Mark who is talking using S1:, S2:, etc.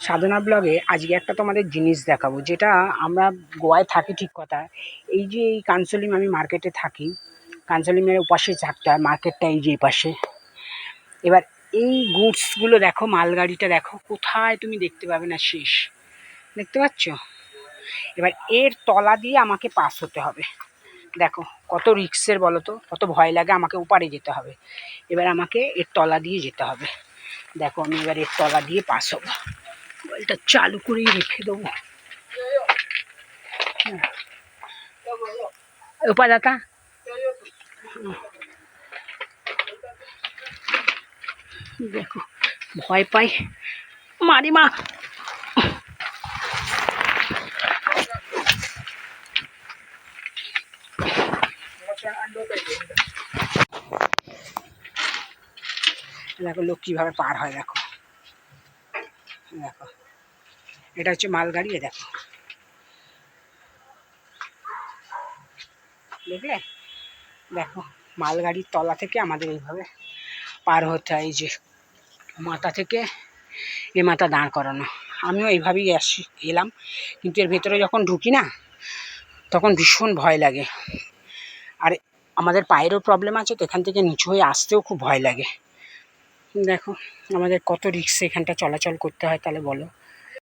S1: সাধনা ব্লগে আজকে একটা তোমাদের জিনিস দেখাবো, যেটা আমরা গোয়ায় থাকি ঠিক কথা। এই যে এই কানসলিম আমি মার্কেটে থাকি কানসলিমের ওপাশে থাকতে হয় মার্কেটটা এই যে পাশে। এবার এই গুডসগুলো দেখো, মালগাড়িটা দেখো, কোথায় তুমি দেখতে পাবে না শেষ। দেখতে পাচ্ছ? এবার এর তলা দিয়ে আমাকে পাস হতে হবে। দেখো, কত রিক্সের বলো তো, কত ভয় লাগে, আমাকে ওপারে যেতে হবে। এবার আমাকে এর তলা দিয়ে যেতে হবে। দেখো, আমি এবার এর তলা দিয়ে পাস হব। মোবাইলটা চালু করেই রেখে দেবো। ওপা দাতা। দেখো, ভয় পাই। মারি মা। দেখো, লোক কীভাবে পার হয়, দেখো। দেখো। এটা হচ্ছে মালগাড়ি দেখো। দেখলে? দেখো, মালগাড়ির তলা থেকে আমাদের এইভাবে পার হতে হয় যে মাথা থেকে এ মাথা দাঁড় করানো। আমিও এইভাবেই আসি, এলাম। কিন্তু এর ভেতরে যখন ঢুকি না, তখন ভীষণ ভয় লাগে। আর আমাদের পায়েরও প্রবলেম আছে, তো এখান থেকে নিচু হয়ে আসতেও খুব ভয় লাগে। দেখো আমাদের কত রিস্ক এখানটা চলাচল করতে হয় তাহলে বলো।